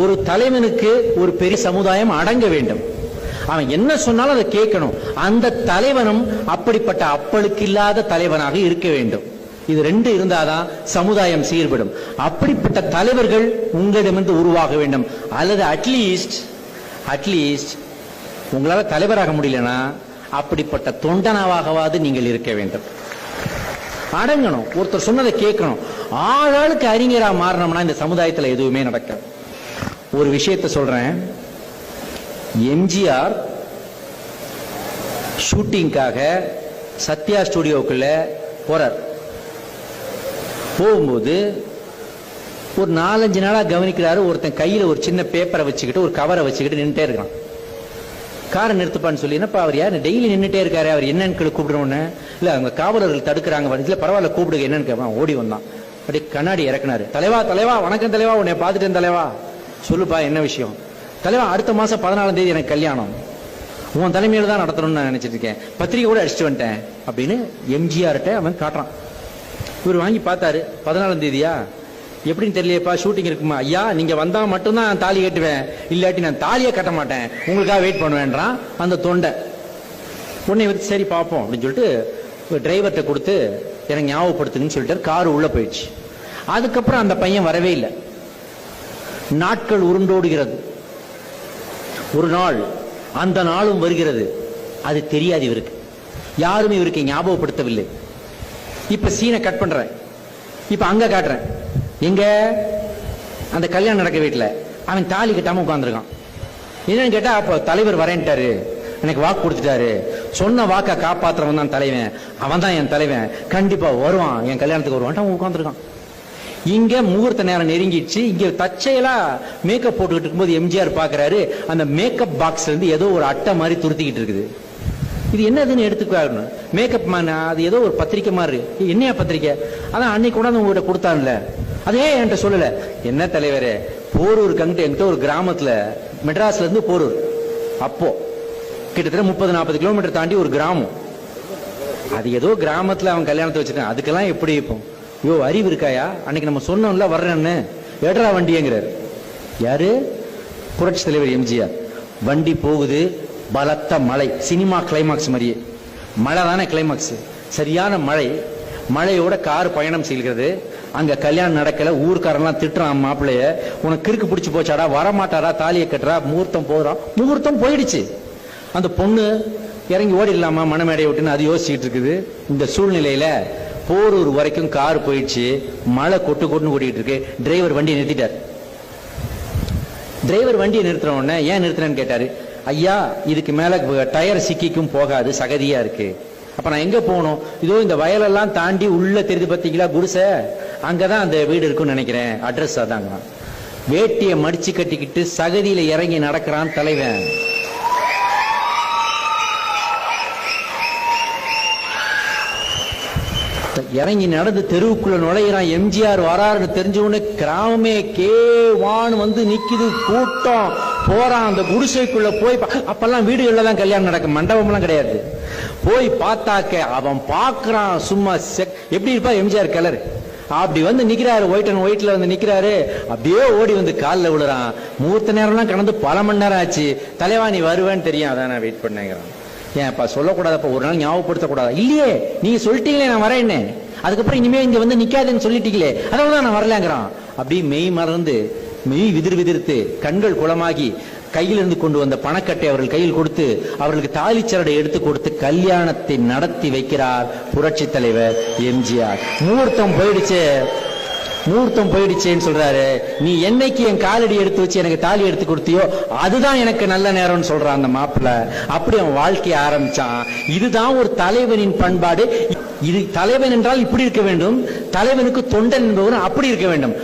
ஒரு தலைவனுக்கு ஒரு பெரிய சமுதாயம் அடங்க வேண்டும். அவன் என்ன சொன்னாலும் அதை கேட்கணும். அந்த தலைவனும் அப்படிப்பட்ட அப்பளுக்கு இல்லாத தலைவனாக இருக்க வேண்டும். இது ரெண்டு இருந்தாதான் சமுதாயம் சீர்படும். அப்படிப்பட்ட தலைவர்கள் உங்களிடமிருந்து உருவாக வேண்டும். அல்லது அட்லீஸ்ட் அட்லீஸ்ட் உங்களால தலைவராக முடியலனா அப்படிப்பட்ட தொண்டனாவாகவாது நீங்கள் இருக்க வேண்டும். அடங்கணும். ஒருத்தர் சொன்னதை கேட்கணும். ஆளாளுக்கு அறிஞரா மாறினோம்னா இந்த சமுதாயத்துல எதுவுமே நடக்காது. ஒரு விஷயத்தை சொல்றேன். எம்ஜிஆர் ஷூட்டிங்காக சத்யா ஸ்டுடியோக்குள்ள போறார். போகும்போது ஒரு நாலஞ்சு நாளாக கவனிக்கிறாரு ஒருத்தன் கையில் ஒரு சின்ன பேப்பரை வச்சுக்கிட்டு ஒரு கவரை வச்சுக்கிட்டு நின்றுட்டே இருக்கான். காரை நிறுத்துப்பான்னு சொல்லி என்னப்பா அவர் யார்? டெய்லி நின்றுட்டே இருக்காரு அவர் என்னன்னு கேளு கூப்பிடுறோன்னு அவங்க காவலர்கள் தடுக்கிறாங்க இல்லை பரவாயில்ல கூப்பிடுங்க என்னன்னு கேட்பான் ஓடி வந்தான். அப்படியே கண்ணாடி இறக்குனாரு. தலைவா தலைவா வணக்கம் தலைவா உன்னை பார்த்துட்டேன் தலைவா. சொல்லுப்பா என்ன விஷயம்? தலைவன் அடுத்த மாசம் பதினாலாம் தேதி எனக்கு கல்யாணம். உன் தலைமையில தான் நடத்தணும்னு நான் நினைச்சிட்டு இருக்கேன். பத்திரிகை கூட அடிச்சுட்டு வந்துட்டேன் அப்படின்னு எம்ஜிஆர்கிட்ட அவன் காட்டுறான். இவர் வாங்கி பார்த்தாரு பதினாலாம் தேதியா? எப்படின்னு தெரியலையப்பா ஷூட்டிங் இருக்குமா? ஐயா நீங்க வந்தா மட்டும்தான் நான் தாலி கட்டுவேன். இல்லாட்டி நான் தாலியை கட்ட மாட்டேன். உங்களுக்காக வெயிட் பண்ணுவேன்றான் அந்த தொண்டை. உன்னை வந்து சரி பார்ப்போம் அப்படின்னு சொல்லிட்டு டிரைவர்கிட்ட கொடுத்து எனக்கு ஞாபகப்படுத்துங்கன்னு சொல்லிட்டு கார் உள்ள போயிடுச்சு. அதுக்கப்புறம் அந்த பையன் வரவே இல்லை. நாட்கள் உருண்டோடுகிறது. ஒரு நாள் அந்த நாளும் வருகிறது. அது தெரியாது இவருக்கு. யாருமே இவருக்கு ஞாபகப்படுத்தவில்லை. இப்ப சீனை கட் பண்றேன். இப்ப அங்க காட்டுறேன். எங்க? அந்த கல்யாணம் நடக்க வீட்டில் அவன் தாலி கட்டாம உட்காந்துருக்கான் என்னன்னு கேட்டா அப்போ தலைவர் வரேன்ட்டாரு. எனக்கு வாக்கு கொடுத்துட்டாரு. சொன்ன வாக்கை காப்பாத்துறவன் தான் தலைவன். அவன் தான் என் தலைவன். கண்டிப்பா வருவான். என் கல்யாணத்துக்கு வருவான்ட்டு அவன் உட்காந்துருக்கான் இங்க முகூர்த்த நேரம் நெருங்கிடுச்சு. இங்க தற்செயலா மேக்கப் போட்டுக்கிட்டு இருக்கும்போது எம்ஜிஆர் பாக்குறாரு. அந்த மேக்கப் பாக்ஸ்ல இருந்து ஏதோ ஒரு அட்டை மாதிரி துருத்திக்கிட்டு இருக்குது. இது என்னதுன்னு எடுத்துக்காகணும் மேக்கப் மேன் அது ஏதோ ஒரு பத்திரிக்கை மாதிரி. என்னையா பத்திரிக்கை? அதான் அன்னைக்கு கூட உங்ககிட்ட கொடுத்தான்ல. அதே என்கிட்ட சொல்லல? என்ன தலைவரே போரூருக்கு அங்கிட்ட என்கிட்ட ஒரு கிராமத்துல மெட்ராஸ்ல இருந்து போரூர். அப்போ கிட்டத்தட்ட முப்பது நாற்பது கிலோமீட்டர் தாண்டி ஒரு கிராமம். அது ஏதோ கிராமத்துல அவன் கல்யாணத்தை வச்சிருக்கான் அதுக்கெல்லாம் எப்படி இப்போ ஐயோ அறிவு இருக்காயா? அன்னைக்கு நம்ம சொன்னோம்ல வர்றேன்னு. எடுறா வண்டிங்கிறார் யாரு? புரட்சி தலைவர் எம்ஜிஆர். வண்டி போகுது பலத்த மழை. சினிமா கிளைமாக்ஸ் மாதிரியே. மழை தானே கிளைமாக்ஸ் சரியான மழை. மழையோட கார் பயணம் செய்கிறது. அங்க கல்யாணம் நடக்கல ஊர்க்காரன்லாம் திட்டுறான் மாப்பிள்ளைய உனக்கு கிறுக்கு பிடிச்சி போச்சாடா வரமாட்டாடா தாலியை கட்டுறா முகூர்த்தம் போகிறான் முகூர்த்தம் போயிடுச்சு. அந்த பொண்ணு இறங்கி ஓடிடலாமா மனமேடையை விட்டுன்னு அது யோசிச்சுட்டு இருக்குது. இந்த சூழ்நிலையில போரூர் வரைக்கும் கார் போயிடுச்சு மழை கொட்டு கொட்டுன்னு ஓடிட்டு இருக்கு. டிரைவர் வண்டியை நிறுத்திட்டார். டிரைவர் வண்டியை நிறுத்தின உடனே ஏன் நிறுத்தினேன்னு கேட்டாரு. ஐயா இதுக்கு மேல டயர் சிக்கிக்கும் போகாது சகதியா இருக்கு. அப்ப நான் எங்க போகணும்? இதோ இந்த வயலெல்லாம் தாண்டி உள்ள தெரிஞ்சு பார்த்தீங்களா குடிசை? அங்கதான் அந்த வீடு இருக்குன்னு நினைக்கிறேன். அட்ரஸ் அதாங்க வேட்டியை மடிச்சு கட்டிக்கிட்டு சகதியில இறங்கி நடக்கிறான் தலைவன். இறங்கி நடந்து தெருவுக்குள்ள நுழையிறான். எம்ஜிஆர் வராருன்னு தெரிஞ்சவொடனே கிராமமே கேவான்னு வந்து நிக்குது. கூட்டம். போறான். அந்த குடிசைக்குள்ள போய் அப்பெல்லாம் வீடுகள்ல தான் கல்யாணம் நடக்கும் மண்டபம்லாம் கிடையாது. போய் பார்த்தாக்க அவன் பார்க்கறான். சும்மா செக்- எப்படி இருப்பா எம்ஜிஆர் கலர் அப்படி வந்து நிக்கிறாரு. ஒயிட் அண்ட் ஒயிட்ல வந்து நிக்கிறாரு. அப்படியே ஓடி வந்து காலில் விழுறான். முகூர்த்த நேரம்லாம் கடந்து பல மணி நேரம் ஆச்சு. தலைவா நீ வருவேன்னு தெரியும். அதான் நான் வெயிட் பண்ணேங்கிறான். ஏன்ப்பா சொல்லக்கூடாதப்பா. ஒரு நாள் ஞாபகப்படுத்தக்கூடாதா? இல்லையே. நீங்க சொல்லிட்டீங்களே நான் வரேன்னு. அதுக்கப்புறம் இனிமே இங்க வந்து நிக்காதுன்னு சொல்லிட்டீங்களே. அதனால நான் வரலங்கிறான். அப்படி மெய் மறந்து மெய் விதிர் விதிர்த்து கண்கள் குளமாகி கையிலிருந்து கொண்டு வந்த பணக்கட்டை அவர்கள் கையில் கொடுத்து அவர்களுக்கு தாலிச்சரடை எடுத்து கொடுத்து கல்யாணத்தை நடத்தி வைக்கிறார் புரட்சி தலைவர் எம்ஜிஆர். முகூர்த்தம் போயிடுச்சு. முகூர்த்தம் போயிடுச்சேன்னு சொல்றாரு. நீ என்னைக்கு என் காலடி எடுத்து வச்சு எனக்கு தாலி எடுத்து கொடுத்தியோ அதுதான் எனக்கு நல்ல நேரம்னு சொல்றான் அந்த மாப்பிள்ள. அப்படி அவன் வாழ்க்கைய ஆரம்பிச்சான். இதுதான் ஒரு தலைவனின் பண்பாடு. இது தலைவன் என்றால் இப்படி இருக்க வேண்டும். தலைவனுக்கு தொண்டன் என்பவன் அப்படி இருக்க வேண்டும்.